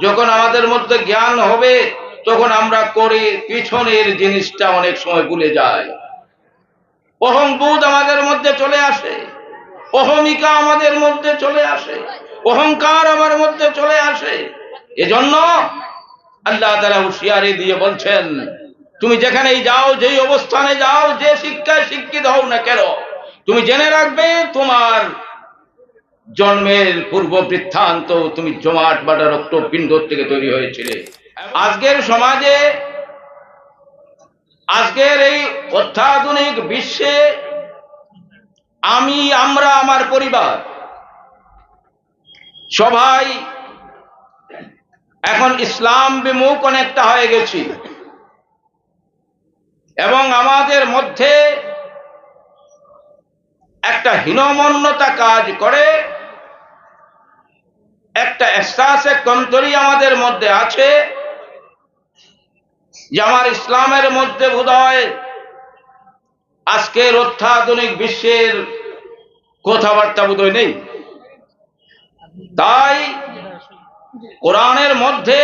যখন আমাদের মধ্যে জ্ঞান হবে, তখন আমরা করে পিছনের জিনিসটা অনেক সময় ভুলে যাই। অহংবোধ আমাদের মধ্যে চলে আসে, অহমিকা আমাদের মধ্যে চলে আসে, অহংকার আমার মধ্যে চলে আসে। এজন্য আল্লাহ তালা হুশিয়ারি দিয়ে বলছেন, তুমি যেখানেই যাও, যেই অবস্থানে যাও, যে শিক্ষায় শিক্ষিত হও না কেন, তুমি জেনে রাখবে তোমার জন্মের পূর্ব বৃত্তান্ত তুমি জমাট বাটা রক্ত পিণ্ড থেকে তৈরি হয়েছিলে। আজকের সমাজে, আজকের এই অত্যাধুনিক বিশ্বে আমি, আমরা, আমার পরিবার সবাই এখন ইসলাম বিমুখ অনেকটা হয়ে গেছি। এবং আমাদের মধ্যে একটা হীনমন্যতা কাজ করে। একটা এহসাসে কমতরি আমাদের মধ্যে আছে, যে আমার ইসলামের মধ্যে বোধহয় আজকের অত্যাধুনিক বিশ্বের কথাবার্তা বোধহয় নেই। তাই কোরআনের মধ্যে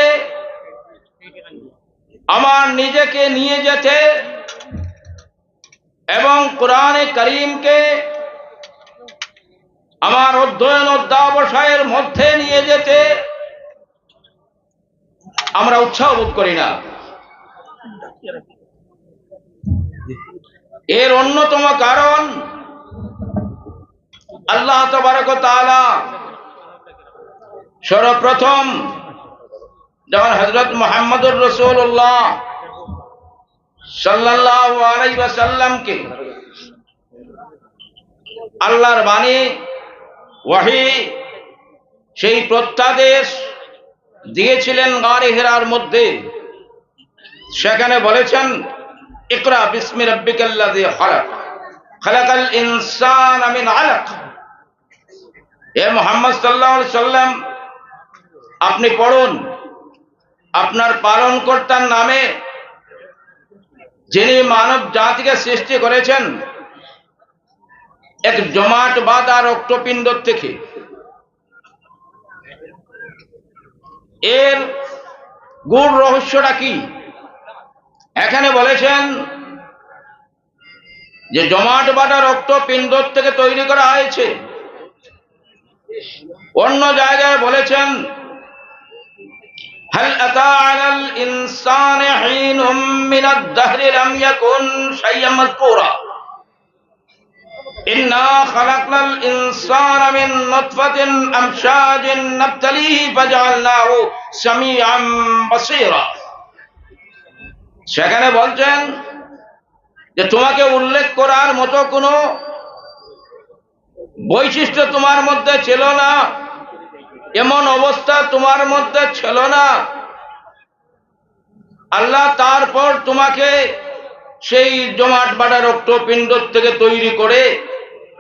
আমার নিজেকে নিয়ে যেতে এবং কোরআনে করিমকে আমার অধ্যয়ন অধ্যাবসায়ের মধ্যে নিয়ে যেতে আমরা উৎসাহ বোধ করি না। এর অন্যতম কারণ আল্লাহ তাআলা সর্বপ্রথম যখন হজরত মোহাম্মদুর রসুল্লাহ সাল্লাহ আলাইসাল্লামকে আল্লাহর বাণী ওয়াহি, সেই প্রত্যাদেশ দিয়েছিলেন গাড়ি হেরার মধ্যে। সেখানে বলেছেন, ইকরা বিসমি ইনসানা সাল্লাম, আপনি পড়ুন, আপনার পালন কর্তার নামে যিনি মানব জাতিকে সৃষ্টি করেছেন এক জমাট বাঁধা রক্তপিণ্ড থেকে এর গুড় রহস্যটা কি এখানে বলেছেন যে জমাট বাঁধা রক্তপিণ্ড থেকে তৈরি করা হয়েছে অন্য জায়গায় বলেছেন هل أتى على الإنسان حين من الدهر لم يكن شيئا مذكورا إنا خلقنا الإنسان من نطفة أمشاج نبتليه فجعلناه سميعا بصيرا সেখানে বলছেন যে তোমাকে উল্লেখ করার মতো কোনো বৈশিষ্ট্য তোমার মধ্যে ছিল না এমন অবস্থা তোমার মধ্যে ছিল না আল্লাহ তারপর তোমাকে সেই জমাট বাড়া রক্তপিণ্ড থেকে তৈরি করে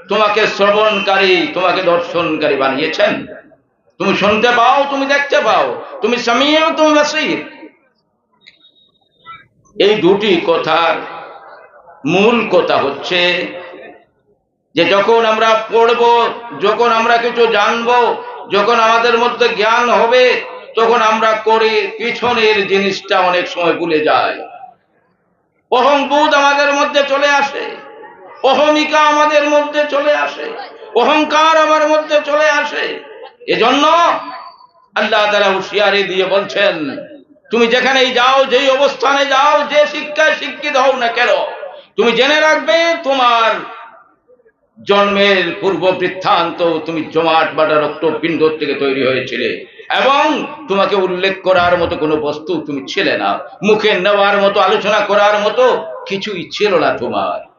তোমাকে শ্রবণকারী, তোমাকে দর্শনকারী বানিয়েছেন। তুমি শুনতে পাও, তুমি দেখতে পাও। তুমি সামিয়েও তুমি বাসির এই দুটি কথার মূল কথা হচ্ছে যে যখন আমরা পড়ব, যখন আমরা কিছু জানব, যখন আমাদের মধ্যে জ্ঞান হবে, তখন আমরা করে পিছনের জিনিসটা অনেক সময় ভুলে যাই। অহংবোধ আমাদের মধ্যে চলে আসে। অহমিকা আমাদের মধ্যে চলে আসে। অহংকার আমার মধ্যে চলে আসে। এজন্য আল্লাহ তালা হুশিয়ারি দিয়ে বলছেন, তুমি যেখানেই যাও, যেই অবস্থানে যাও, যে শিক্ষায় শিক্ষিত হও না কেন, তুমি জেনে রাখবে তোমার জন্মের পূর্ব বৃত্তান্ত তুমি জমাট বাটা রক্ত পিণ্ড থেকে তৈরি হয়েছিলে এবং তোমাকে উল্লেখ করার মতো কোনো বস্তু তুমি ছিলে না। মুখে নেওয়ার মতো, আলোচনা করার মতো কিছুই ছিল না তোমার।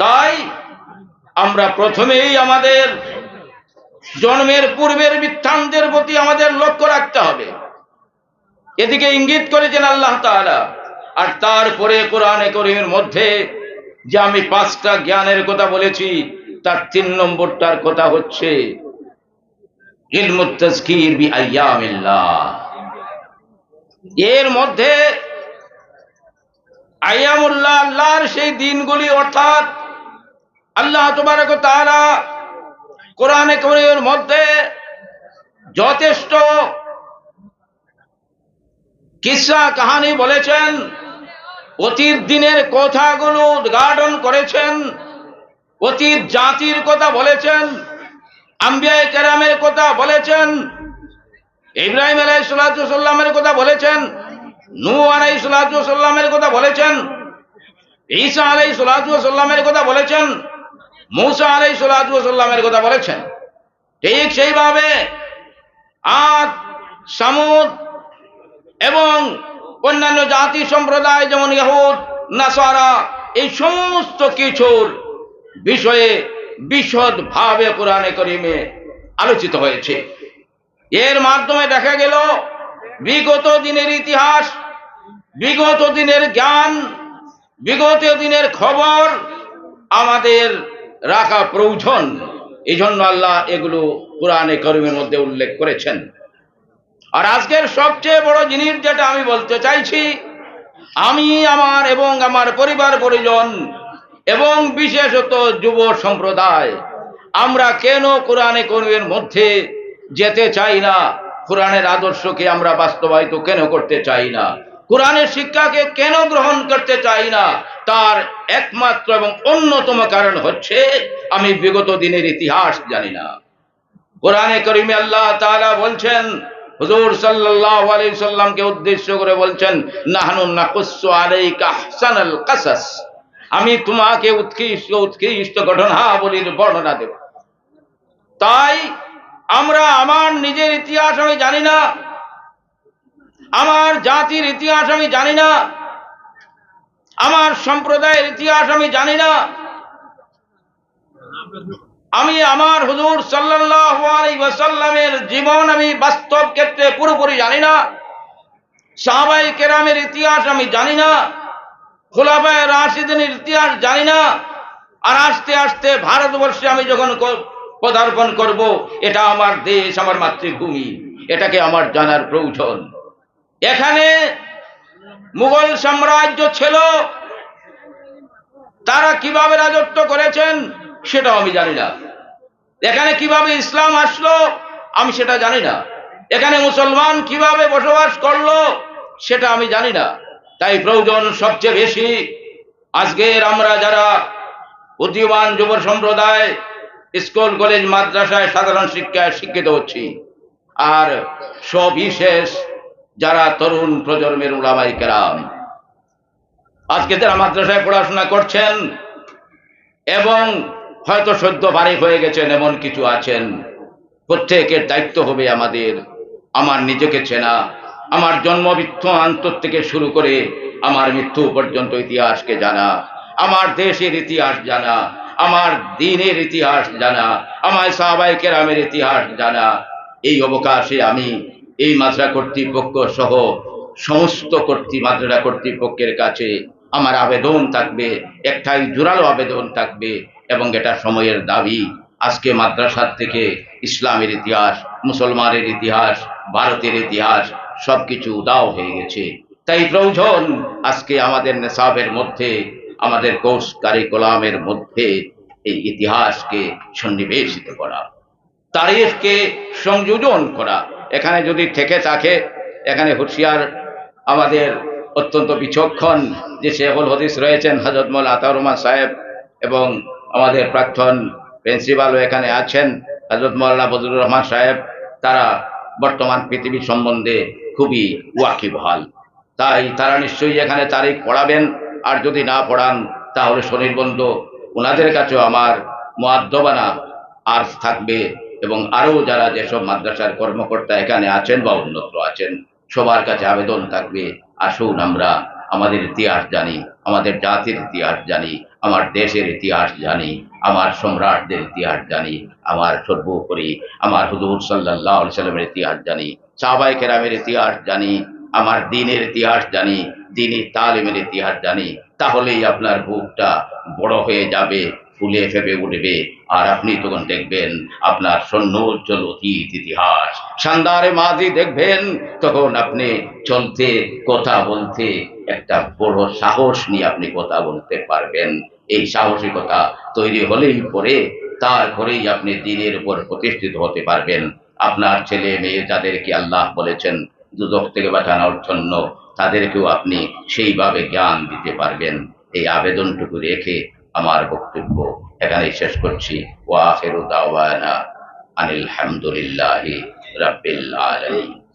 তাই আমরা প্রথমেই আমাদের জন্মের পূর্বের বৃত্তান্তের প্রতি আমাদের লক্ষ্য রাখতে হবে। এদিকে ইঙ্গিত করেছেন আল্লাহ তাআলা, আর তারপরে কোরআনে করিমের মধ্যে যে আমি পাঁচটা জ্ঞানের কথা বলেছি, তার তিন নম্বরটার কথা হচ্ছে এর মধ্যে আয়ামুল্লাহ আল্লাহর সেই দিনগুলি অর্থাৎ আল্লাহ তোমারক তারা কোরআনে করিমের মধ্যে যথেষ্ট কিসা কাহানি বলেছেন, অতীত দিনের কথাগুলো উদ্ঘাটন করেছেন, অতীত জাতির কথা বলেছেন আম্বিয়ায় কেরামের কথা বলেছেন, ইব্রাহিম আলাই সাল্লামের কথা বলেছেন নু আলাই সাল্লামের কথা বলেছেন, ঈসা আলাই সাল্লামের কথা বলেছেন মৌসা আলাই সাল্লামের কথা বলেছেন। ঠিক সেইভাবে আদ সামুদ এবং অন্যান্য জাতি সম্প্রদায় যেমন ইহুদ নাসারা, এই সমস্ত কিছুর বিষয়ে বিশদ ভাবে কোরআনে করিমে আলোচিত হয়েছে। এর মাধ্যমে দেখা গেল, বিগত দিনের ইতিহাস, বিগত দিনের জ্ঞান, বিগত দিনের খবর আমাদের রাখা প্রয়োজন। এই জন্য আল্লাহ এগুলো কোরআনে করিমের মধ্যে উল্লেখ করেছেন। আর আজকের সবচেয়ে বড় জিনিস যেটা আমি বলতে চাইছি, আমি আমার এবং আমার পরিবার পরিজন এবং বিশেষত যুব সম্প্রদায়, আমরা কেন কোরআনে করিমের মধ্যে যেতে চাই না? কোরআনের আদর্শকে আমরা বাস্তবায়িত কেন করতে চাই না? কোরআনের শিক্ষাকে কেন গ্রহণ করতে চাই না? তার একমাত্র এবং অন্যতম কারণ হচ্ছে, আমি বিগত দিনের ইতিহাস জানি না। কোরআনে করিমে আল্লাহ তাআলা বলছেন, হুজুর সাল্লাল্লাহু আলাইহি সাল্লামকে উদ্দেশ্য করে বলছেন, নাহনু নাকুসু আলাইকা আহসানাল কাসাস। আমি তোমাকে উৎকৃষ্ট উৎকৃষ্ট ঘটনাবলীর বর্ণনা দেব। তাই আমরা আমার নিজের ইতিহাস আমি জানি না আমার জাতির ইতিহাস আমি জানি না। আমার সম্প্রদায়ের ইতিহাস আমি জানি না। আমি আমার হুজুর ওয়াসাল্লামের জীবন আমি বাস্তব ক্ষেত্রে পুরোপুরি জানি না। সাহাবাই কেরামের ইতিহাস আমি জানি না। খোলাফায় রাশিদিনের ইতিহাস জানি না। আর আস্তে আস্তে ভারতবর্ষে আমি যখন পদার্পণ করব, এটা আমার দেশ, আমার মাতৃভূমি, এটাকে আমার জানার প্রয়োজন। এখানে মুঘল সাম্রাজ্য ছিল, তারা কীভাবে রাজত্ব করেছেন সেটাও আমি জানি না। এখানে কীভাবে ইসলাম আসলো আমি সেটা জানি না। এখানে মুসলমান কীভাবে বসবাস করল সেটা আমি জানি না। তাই প্রয়োজন সবচেয়ে বেশি আজকের আমরা যারা বুদ্ধিমান যুব সম্প্রদায়, স্কুল, কলেজ, মাদ্রাসায় সাধারণ শিক্ষায় শিক্ষিত হচ্ছি, আর সবিশেষ যারা তরুণ প্রজন্মের উলামাই কেরাম, আজকে যারা মাদ্রাসায় পড়াশোনা করছেন এবং হয়তো সদ্য বাড়ি হয়ে গেছেন, এমন কিছু আছেন, প্রত্যেকের দায়িত্ব হবে আমাদের। আমার নিজেকে চেনা, আমার জন্মবৃত্ত আন্তর থেকে শুরু করে আমার মৃত্যু পর্যন্ত ইতিহাসকে জানা, আমার দেশের ইতিহাস জানা, আমার দিনের ইতিহাস জানা, আমার সাহাবাই কেরামের ইতিহাস জানা। এই অবকাশে আমি এই মাদ্রা কর্তৃপক্ষ সহ সমস্ত কর্তৃ মাদ্রা কর্তৃপক্ষের কাছে আমার আবেদন থাকবে, একটাই জোরালো আবেদন থাকবে এবং এটা সময়ের দাবি। আজকে মাদ্রাসার থেকে ইসলামের ইতিহাস, মুসলমানের ইতিহাস, ভারতের ইতিহাস সবকিছু উদাও হয়ে গেছে। তাই প্রয়োজন আজকে আমাদের নেশাবের মধ্যে, আমাদের কোর্স কারিকুলামের মধ্যে এই ইতিহাসকে সন্নিবেশিত করা। তারিখকে সংযোজন করা। এখানে যদি থেকে থাকে, এখানে হুঁশিয়ার আমাদের অত্যন্ত বিচক্ষণ যে শেখুল হদিস রয়েছেন হজরত মৌল আতাউর রহমান সাহেব এবং আমাদের প্রাক্তন প্রিন্সিপালও এখানে আছেন হজরত মৌলানা বদরুর রহমান সাহেব। তারা বর্তমান পৃথিবী সম্বন্ধে খুবই ওয়াকিবহাল তাই তারা নিশ্চয়ই এখানে তারিখ পড়াবেন। আর যদি না পড়ান, তাহলে শনির্বন্ধ ওনাদের কাছেও আমার মোয়াদ্দবানা আর্জ থাকবে। এবং আরও যারা যেসব মাদ্রাসার কর্মকর্তা এখানে আছেন বা অন্যত্র আছেন, সবার কাছে আবেদন থাকবে, আসুন আমরা আমাদের ইতিহাস জানি, আমাদের জাতির ইতিহাস জানি, আমার দেশের ইতিহাস জানি, আমার সম্রাটদের ইতিহাস জানি, আমার সর্বোপরি আমার হুজুর সাল্লাহ সাল্লামের ইতিহাস জানি সাহবাই কেরামের ইতিহাস জানি, আমার দিনের ইতিহাস জানি, দিনী তালিমের ইতিহাস জানি, তাহলেই আপনার বুকটা বড় হয়ে যাবে ফুলে ফেপে উঠবে। আর আপনি তখন দেখবেন আপনার সন্ন্যোজ্জ্বল অতীত ইতিহাস। শানদারে মাঝি দেখবেন, তখন আপনি চলতে কথা বলতে একটা বড় সাহস নিয়ে আপনি কথা বলতে পারবেন। এই সাহসিকতা তৈরি হলেই পরে তারপরেই আপনি দিনের উপর প্রতিষ্ঠিত হতে পারবেন। আপনার ছেলে মেয়ে যাদেরকে আল্লাহ বলেছেন, দুদক থেকে বাঁচানোর জন্য, তাদেরকেও আপনি সেইভাবে জ্ঞান দিতে পারবেন। এই আবেদনটুকু রেখে আমার বক্তব্য এখানেই শেষ করছি। ওয়া আখিরু দাওয়ানা আনিল হামদুলিল্লাহি রাব্বিল আলামিন।